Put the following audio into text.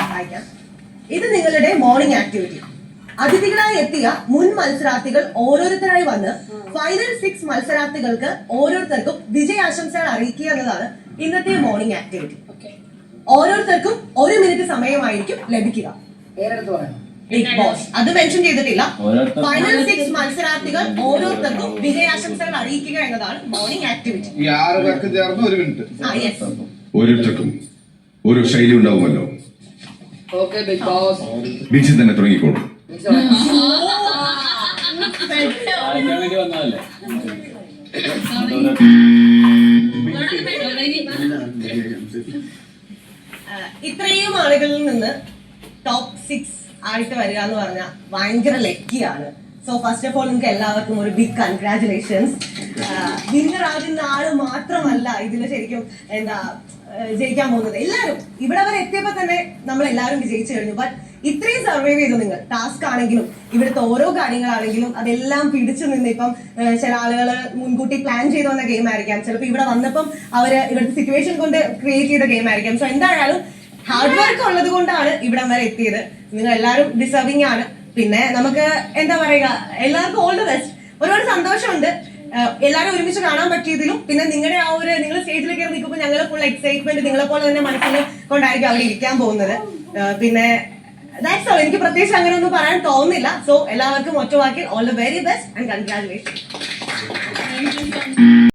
വായിക്കാം ഇത് നിങ്ങളുടെ മോർണിംഗ് ആക്ടിവിറ്റി അതിഥികളായി എത്തിയ മുൻ മത്സരാർത്ഥികൾ ഓരോരുത്തരായി വന്ന് ഫൈനൽ സിക്സ് മത്സരാർത്ഥികൾക്ക് ഓരോരുത്തർക്കും വിജയാശംസകൾ അറിയിക്കുക എന്നതാണ് ഇന്നത്തെ മോർണിംഗ് ആക്ടിവിറ്റി ഓരോരുത്തർക്കും ഒരു മിനിറ്റ് സമയമായിരിക്കും ലഭിക്കുക. ബിഗ് ബോസ് അത് മെൻഷൻ ചെയ്തിട്ടില്ല. ഫൈനൽ സിക്സ് മത്സരാർത്ഥികൾ ഓരോരുത്തർക്കും വിജയാശംസകൾ അറിയിക്കുക എന്നതാണ് മോർണിംഗ് ആക്ടിവിറ്റി ഈ ആറ് പേർക്ക് ചേർന്ന് ഒരു മിനിറ്റ് ഓരോരുത്തർക്കും ഒരു ശൈലി ഉണ്ടാവുമല്ലോ. ഓക്കെ ബിഗ് ബോസ് ബീച്ചിൽ തന്നെ തുടങ്ങിക്കോളൂ. ഇത്രയും ആളുകളിൽ നിന്ന് ടോപ്പ് സിക്സ് ആയിട്ട് വരിക എന്ന് പറഞ്ഞാൽ ഭയങ്കര ലക്കിയാണ് സോ ഫസ്റ്റ് ഓഫ് ഓൾ നിങ്ങൾക്ക് എല്ലാവർക്കും ഒരു ബിഗ് കൺഗ്രാറ്റുലേഷൻസ് വിന്നർ ആകുന്ന ആൾ മാത്രമല്ല ഇതിൽ ശരിക്കും എന്താ ജയിക്കാൻ പോകുന്നത്. എല്ലാവരും ഇവിടെ വരെ എത്തിയപ്പോൾ തന്നെ നമ്മൾ എല്ലാവരും വിജയിച്ചു കഴിഞ്ഞു. ബട്ട് ഇത്രയും സർവൈവ് ചെയ്തു നിങ്ങൾ. ടാസ്ക് ആണെങ്കിലും ഇവിടുത്തെ ഓരോ കാര്യങ്ങളാണെങ്കിലും അതെല്ലാം പിടിച്ചു നിന്ന് ഇപ്പം ചില ആളുകൾ മുൻകൂട്ടി പ്ലാൻ ചെയ്തു വന്ന ഗെയിം ആയിരിക്കാം. ചിലപ്പോൾ ഇവിടെ വന്നപ്പം അവർ ഇവിടുത്തെ സിറ്റുവേഷൻ കൊണ്ട് ക്രിയേറ്റ് ചെയ്ത ഗെയിം ആയിരിക്കാം. സോ എന്തായാലും ഹാർഡ് വർക്ക് ഉള്ളത് കൊണ്ടാണ് ഇവിടം വരെ എത്തിയത്. നിങ്ങൾ എല്ലാവരും ഡിസർവിംഗ് ആണ്. പിന്നെ നമുക്ക് എന്താ പറയുക എല്ലാവർക്കും ഓൾ ദി ബെസ്റ്റ് ഒരുപാട് സന്തോഷമുണ്ട്. എല്ലാവരും ഒരുമിച്ച് കാണാൻ പറ്റിയതിലും പിന്നെ നിങ്ങളുടെ ആ ഒരു നിങ്ങൾ സ്റ്റേജിൽ കയറി നിൽക്കുമ്പോൾ ഞങ്ങൾ ഫുൾ എക്സൈറ്റ്മെന്റ് നിങ്ങളെ പോലെ തന്നെ മനസ്സിൽ കൊണ്ടായിരിക്കും അവിടെ ഇരിക്കാൻ പോകുന്നത്. പിന്നെ ദാറ്റ്സ് ഓൾ എനിക്ക് പ്രത്യേകിച്ച് അങ്ങനെ ഒന്നും പറയാൻ തോന്നുന്നില്ല. സോ എല്ലാവർക്കും ഒറ്റ വാക്കിൽ all the very best and congratulation